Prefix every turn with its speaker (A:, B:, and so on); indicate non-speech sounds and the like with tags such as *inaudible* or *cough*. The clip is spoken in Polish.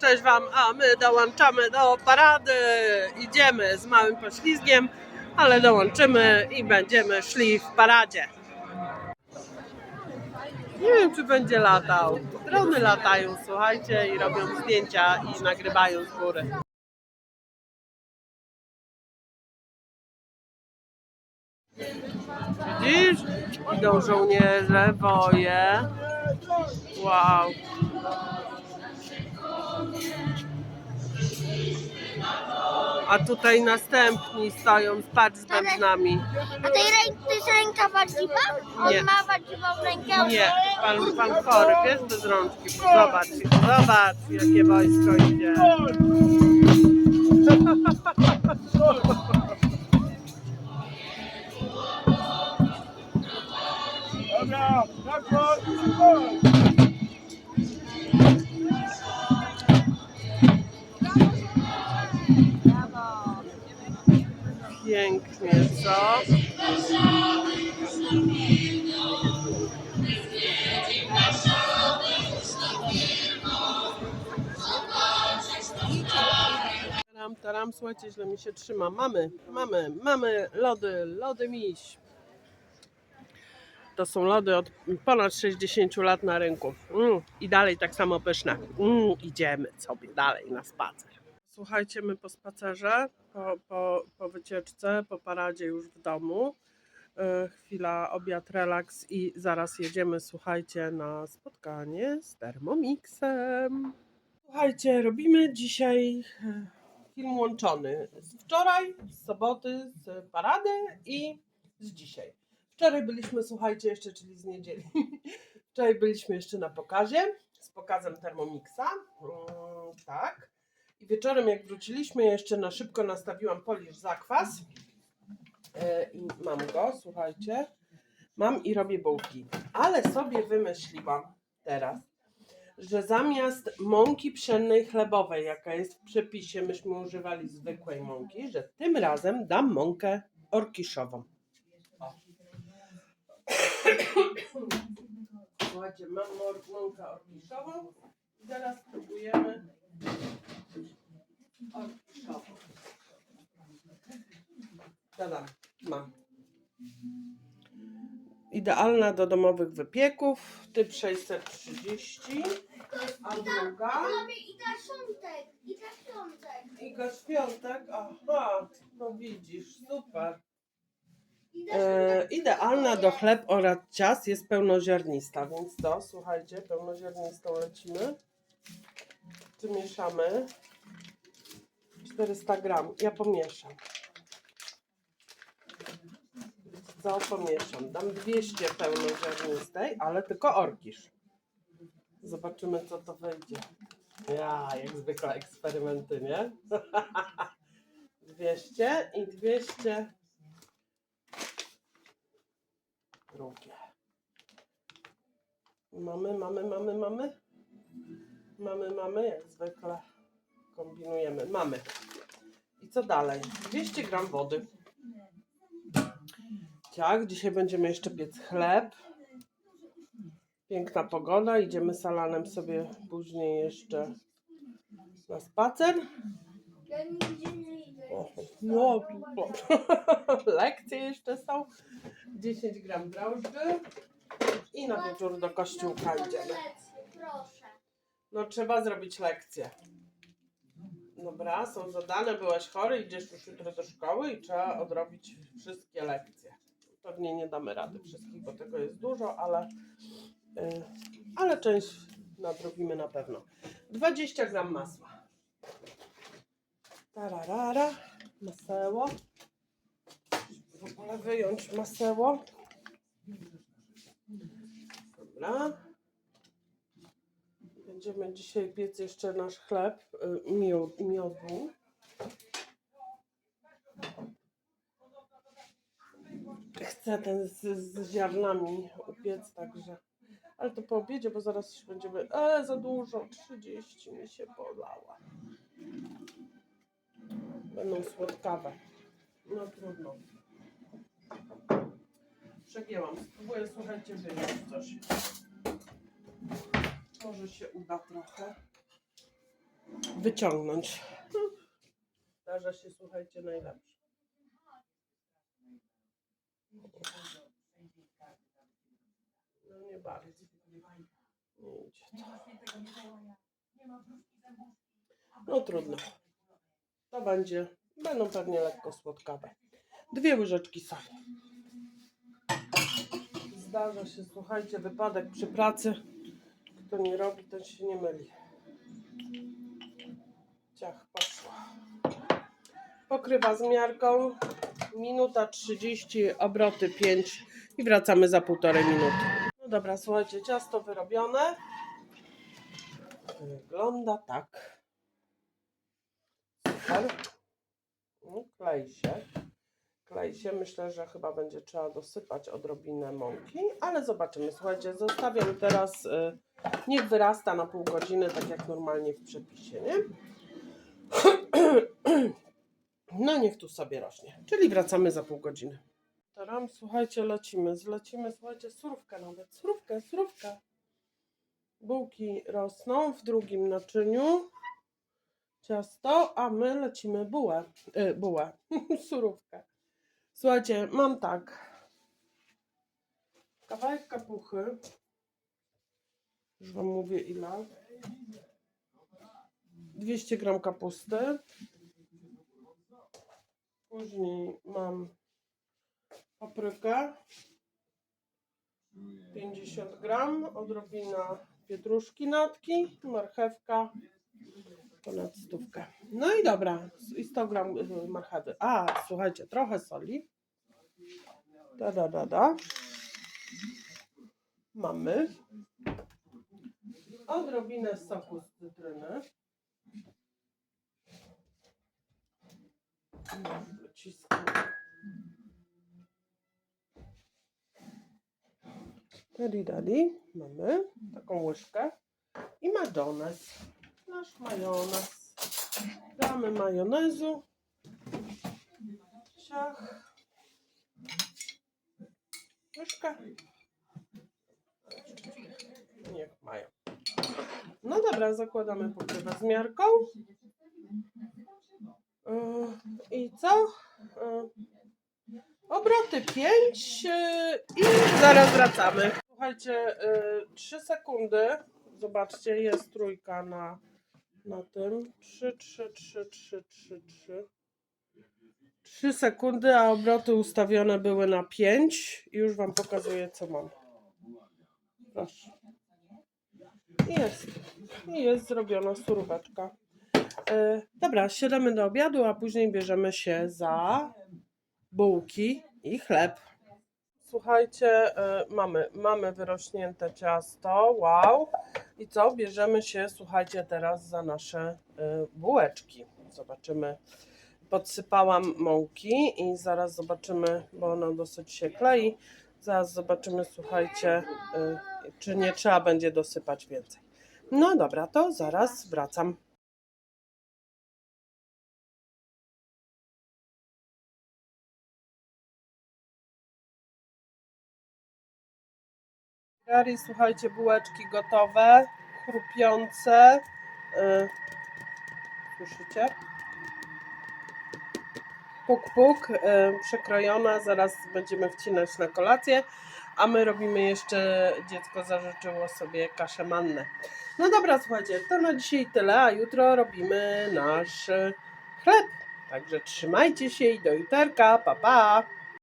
A: Cześć Wam, a my dołączamy do parady. Idziemy z małym poślizgiem, ale dołączymy i będziemy szli w paradzie. Nie wiem, czy będzie latał. Drony latają, słuchajcie, i robią zdjęcia i nagrywają z góry. Widzisz? Idą żołnierze, woje. Wow. A tutaj następni stoją, patrz z bębnami.
B: A tej ręki to jest ręka wadziwa? On
A: Nie.
B: ma wadziwą rękę.
A: Nie, pan, pan chory, wiesz, bez rączki. Zobacz, zobacz, jakie wojsko idzie.
C: Dobra, tak,
A: Pięknie, co? Taram, taram, słuchajcie, źle mi się trzyma. Mamy, mamy, mamy lody, lody miś. To są lody od ponad 60 lat na rynku. Mm, I dalej tak samo pyszne. Mm, idziemy sobie dalej na spacer. Słuchajcie, my po spacerze, po, po, po wycieczce, po paradzie już w domu. E, Chwila, obiad, relaks i zaraz jedziemy, słuchajcie, na spotkanie z Thermomixem. Słuchajcie, robimy dzisiaj e, film łączony z wczoraj, z soboty, z parady i z dzisiaj. Wczoraj byliśmy, słuchajcie, jeszcze, czyli z niedzieli. *laughs* Wczoraj byliśmy jeszcze na pokazie z pokazem Thermomixa. Mm, tak. I wieczorem, jak wróciliśmy, jeszcze na szybko nastawiłam polisz zakwas. E, I mam go, słuchajcie. Mam i robię bułki. Ale sobie wymyśliłam teraz, że zamiast mąki pszennej chlebowej, jaka jest w przepisie, myśmy używali zwykłej mąki, że tym razem dam mąkę orkiszową. Słuchajcie, mam mąkę orkiszową i teraz próbujemy orkiszową. Tadam, mam. Idealna do domowych wypieków, typ 630, a druga
B: I ta świątek, i ta świątek.
A: i goświątek, aha, no widzisz, super.
B: I
A: E, idealna do chleb oraz ciast jest pełnoziarnista, więc to, słuchajcie, pełnoziarnistą lecimy. Przymieszamy 400 gram. Ja pomieszam. Co pomieszam? Dam 200 pełnoziarnistej, ale tylko orkisz. Zobaczymy, co to wyjdzie. Ja, jak zwykle eksperymenty, nie? *laughs* 200 i 200 drugie. Mamy, mamy, mamy, mamy. Mamy, mamy, jak zwykle kombinujemy. Mamy. Co dalej? 200 gram wody. Tak, dzisiaj będziemy jeszcze piec chleb. Piękna pogoda. Idziemy salanem sobie później jeszcze na spacer.
B: Ja nigdzie nie idę.
A: O, No, *laughs* lekcje jeszcze są. 10 gram drożdży i na wieczór do kościółka idziemy.
B: Proszę.
A: No trzeba zrobić lekcje. Dobra, są zadane, byłeś chory, idziesz już jutro do szkoły i trzeba odrobić wszystkie lekcje. Pewnie nie damy rady wszystkich, bo tego jest dużo, ale, y, ale część nadrobimy na pewno. 20 gram masła. Tararara, maseło. W ogóle wyjąć maseło. Dobra. Będziemy dzisiaj piec jeszcze nasz chleb y, miodu. Chcę ten z, z ziarnami upiec, także. Ale to po obiedzie, bo zaraz się będziemy. E, za dużo, 30 mi się polała. Będą słodkawe. No trudno. Przegięłam. Spróbuję, słuchajcie, wyjąć coś. Może się uda trochę. wyciągnąć. Zdarza się, słuchajcie, najlepsze. No nie bardzo. Nie idzie to. No trudno. To będzie, będą pewnie lekko słodkawe. Dwie łyżeczki soli. Zdarza się, słuchajcie, wypadek przy pracy. Kto nie robi, ten się nie myli. Ciach, poszło. Pokrywa z miarką. Minuta 30, obroty 5 i wracamy za półtorej minuty. No dobra, słuchajcie, ciasto wyrobione. Wygląda tak. Super. No, Klei się. Klei się. Myślę, że chyba będzie trzeba dosypać odrobinę mąki, ale zobaczymy. Słuchajcie, zostawiam teraz, y, niech wyrasta na pół godziny, tak jak normalnie w przepisie, nie? *clears throat* No niech tu sobie rośnie. Czyli wracamy za pół godziny. Teraz, słuchajcie, lecimy. Zlecimy, słuchajcie, surówkę nawet. Surówkę, surówkę. Bułki rosną w drugim naczyniu. Ciasto, a my lecimy bułę. Y, bułę. *laughs* Surówkę. Słuchajcie, mam tak. Kawałek kapuchy. Już wam mówię ile. 200 gram kapusty. Później mam paprykę 50 gram, odrobina pietruszki natki, marchewka ponad stówkę. No i dobra, i 100 gram y, marchewy. A, słuchajcie, trochę soli. Da, da, da, da. Mamy. Odrobinę soku z cytryny. Dali, dali. Mamy taką łyżkę. I majonez. Nasz majonez. Damy majonezu. Ciach. Łyżka. Niech mają. No dobra, zakładamy pokrywę z miarką. Yy, I co? Yy, Obroty 5 i zaraz wracamy. Słuchajcie, 3 sekundy. Zobaczcie, jest trójka na, na tym. 3, 3, 3, 3, 3, 3. 3 sekundy, a obroty ustawione były na 5. I już Wam pokazuję, co mam. Proszę. Jest. Jest zrobiona suróweczka. E, dobra, siadamy do obiadu, a później bierzemy się za bułki i chleb. Słuchajcie, e, mamy, mamy wyrośnięte ciasto, wow. I co? Bierzemy się, słuchajcie, teraz za nasze e, bułeczki. Zobaczymy. Podsypałam mąki i zaraz zobaczymy, bo ona dosyć się klei. Zaraz zobaczymy, słuchajcie, e, czy nie trzeba będzie dosypać więcej. No dobra, to zaraz wracam. Gary, słuchajcie, bułeczki gotowe, chrupiące. Yy, słyszycie? Puk, puk, yy, przekrojona, zaraz będziemy wcinać na kolację, a my robimy jeszcze, dziecko zażyczyło sobie kaszę mannę. No dobra, słuchajcie, to na dzisiaj tyle, a jutro robimy nasz chleb. Także trzymajcie się i do jutarka, pa pa!